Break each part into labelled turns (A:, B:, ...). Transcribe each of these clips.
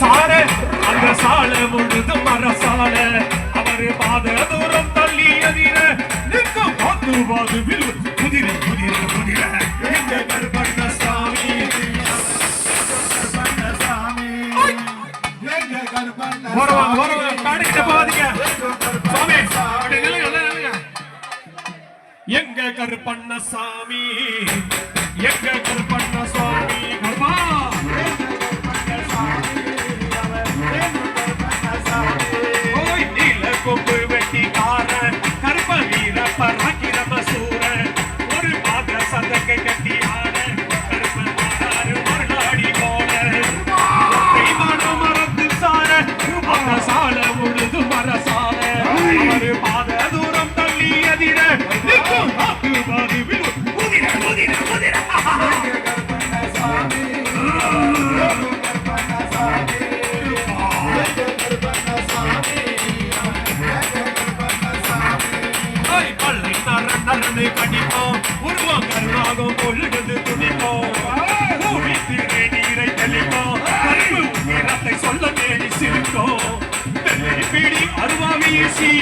A: சார அந்த சால முழுது மரசால அவரு பாத தூரம் தள்ளி அதிர நிற்க பாத்து பாது வில் குதிரை குதிரை குதிரை. எங்க கருப்பண்ண சாமி வருவாங்க வருவாங்க காடிக்கிட்ட போகாதீங்க. சாமி அப்படி நில்லுங்க எங்க கருப்பண்ண சாமி எங்க கருப்பண்ண சாமி கருப்பா. கருணாகம் பொழுது துடிப்போம். ஊழித்திரை நீரை தெளிப்போம். கருப்பு நிறத்தை சொல்ல தேடி சிரிக்கும். வெள்ளை பிடி அருவா வீசி,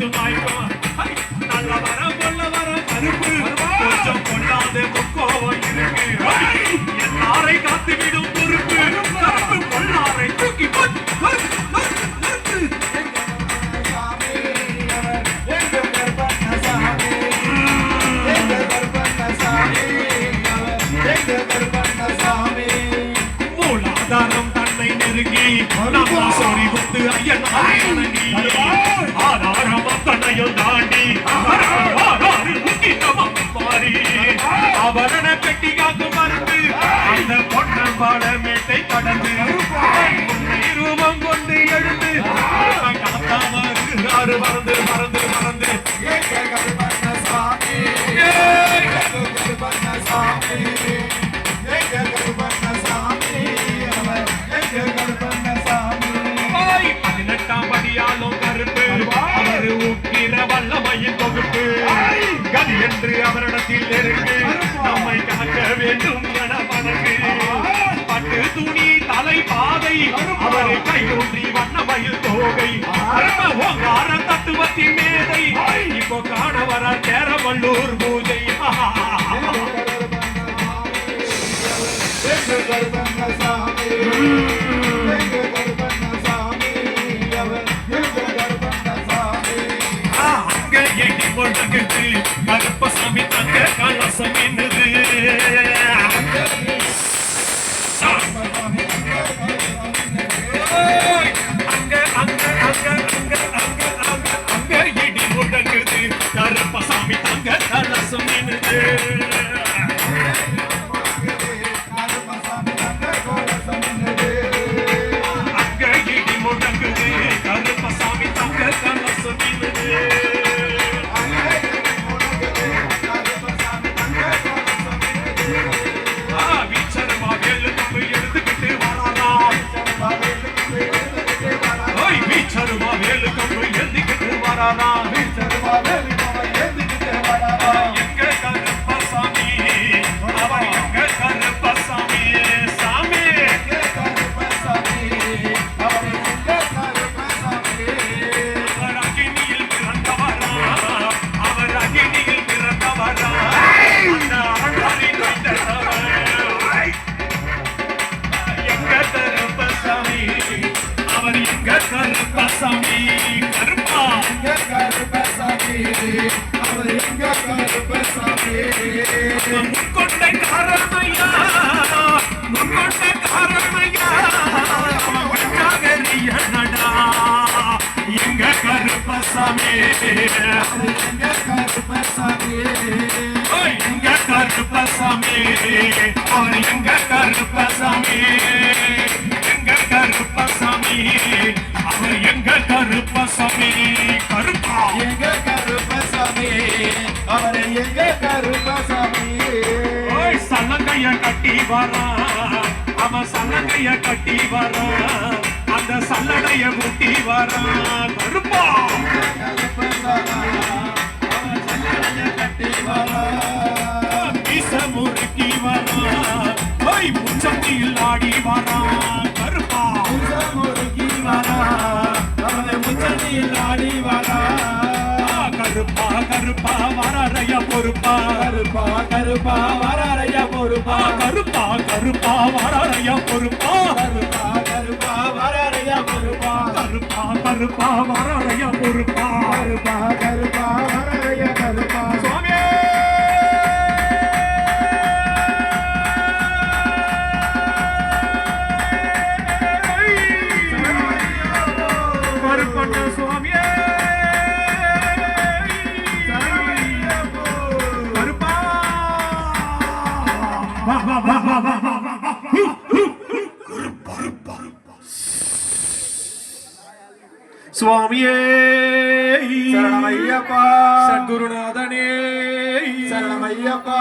A: அவள் வைத்து நல்ல வர கொல்ல வர கருப்பு. கொஞ்சம் கொள்ளாத இருக்கு. பொறுப்பு. கருப்பு கொள்ளாரை தூக்கி மூலாதாரம் தன்னை நெருங்கி நம்ம சொறி குத்து வணங்கி தாண்டி அவரண கட்டி மாறி ஆபரண பெட்டி காக்கும் மருந்து அந்த பொன்னம்பாட மேட்டை கடந்து ரூபம் கொண்டு எழுந்து. காத்தா மறந்து மறந்து மறந்து என்று அவரிடத்தில் இருக்கு நம்மை காக்க வேண்டும் என மனக்கு பட்டு துணி தலை பாதை அவரை கையூன்றி வண்ணமயில் தோகை. கர்ம ஓங்கார தத்துவத்தின் மேதை. இப்போ காண வர தேரவள்ளூர் பூஜை. அங்க கருப்பசாமி தங்க கலசம் என்னது na na na. அவர் எங்க கருப்பசாமி முக்கொட்டை காரணையா முக்கொட்டை காரணையா வட்டாகரியனடா எங்க கருப்பசாமி எங்க கருப்பசாமி எங்க கருப்பசாமி அவர் எங்க கருப்பசாமி? எங்க கருப்பசாமி எங்க கருப்பசாமி கருப்பா.
B: எங்க
A: கட்டி வரா அவன் சல்லடைய கட்டி வரா அந்த சல்லடைய முட்டி வரா கருப்பா!
B: கட்டி வரா
A: முறுக்கி
B: வரா முச்சத்தி இல்லை
A: கருப்பா வரைய பொறுப்பா.
B: கருப்பா கருப்பா வராரையா பொறுப்பா.
A: கருப்பா கருப்பா வரைய பொறுப்பா.
B: கருப்பா கருப்பா வராரையா பொறுப்பா.
A: கருப்பா கருப்பா வரைய பொறுப்பா.
B: கருப்பா கருப்பா
A: சுவாமியே.
B: சரணமையப்பா
A: சத்குருநாதனே.
B: சரணமையப்பா